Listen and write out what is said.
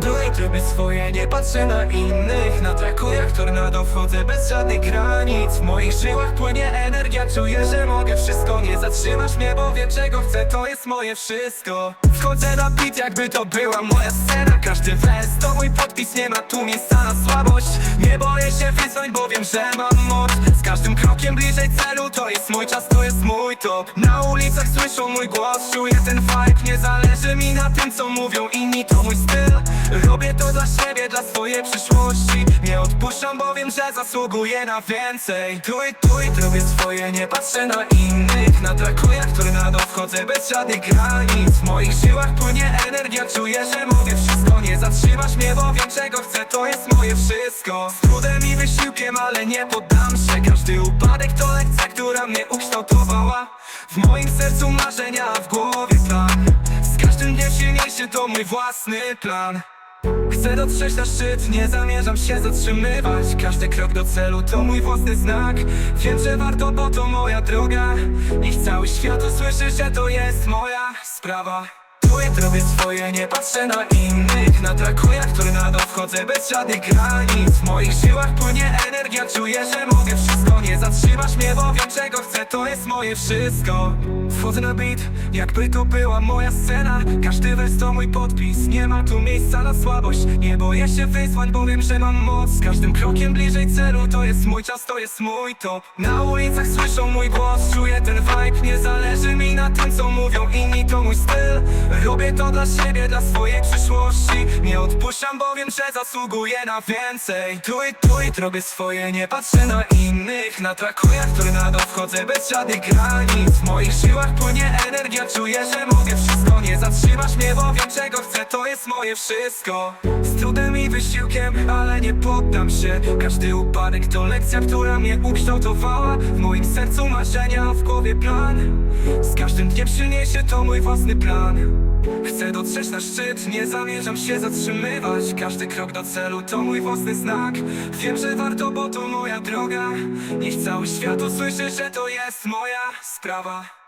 Byłem robię swoje, nie patrzę na innych. Na traku jak tornado wchodzę bez żadnych granic. W moich żyłach płynie energia, czuję, że mogę wszystko. Nie zatrzymasz mnie, bo wiem czego chcę, to jest moje wszystko. Wchodzę na beat, jakby to była moja scena. Każdy wers to mój podpis, nie ma tu miejsca na słabość. Nie boję się wyzwań, bo wiem, że mam moc. Z każdym krokiem bliżej celu, to jest mój czas, to jest mój top. Na ulicach słyszą mój głos, czuję ten vibe. Nie zależy mi na tym, co mówią inni, to mój styl Robię to dla siebie, dla swojej przyszłości. Nie odpuszczam, bo wiem, że zasługuję na więcej. Tu i robię swoje, nie patrzę na innych. Na traku jak tornado wchodzę bez żadnych granic. W moich żyłach płynie energia, czuję, że mogę wszystko. Nie zatrzymasz mnie, bo wiem czego chcę, to jest moje wszystko. Z trudem i wysiłkiem, ale nie poddam się. Każdy upadek to lekcja, która mnie ukształtowała. W moim sercu marzenia, a w głowie plan. Z każdym dniem silniejszy to mój własny plan Chcę dotrzeć na szczyt, nie zamierzam się zatrzymywać. Każdy krok do celu to mój własny znak. Wiem, że warto, bo to moja droga. Niech cały świat usłyszy, że to jest moja sprawa. Ja robię swoje, nie patrzę na innych. Na traku jak tornado wchodzę bez żadnych granic. W moich żyłach płynie energia, czuję, że mogę wszystko. Nie zatrzymasz mnie, bo wiem czego chcę, to jest moje wszystko Wchodzę na beat, jakby to była moja scena. Każdy wers to mój podpis, nie ma tu miejsca na słabość. Nie boję się wyzwań, bo wiem, że mam moc. Z każdym krokiem bliżej celu, to jest mój czas, to jest mój top Na ulicach słyszą mój głos, czuję ten vibe. Nie zależy mi na tym, co mówią inni, to mój styl. Robię to dla siebie, dla swojej przyszłości. Nie odpuszczam, bo wiem, że zasługuję na więcej. Tu i tu i robię swoje, nie patrzę na innych. Na traku jak tornado wchodzę bez żadnych granic. W moich żyłach płynie energia, czuję, że mogę wszystko. Nie zatrzymasz mnie, bo wiem czego chcę, to jest moje wszystko. Z trudem i wysiłkiem, ale nie poddam się. Każdy upadek to lekcja, która mnie ukształtowała. W moim sercu marzenia, w głowie plan. Z każdym dniem silniejszy to mój własny plan. Chcę dotrzeć na szczyt, nie zamierzam się zatrzymywać. Każdy krok do celu to mój własny znak. Wiem, że warto, bo to moja droga. Niech cały świat usłyszy, że to jest moja sprawa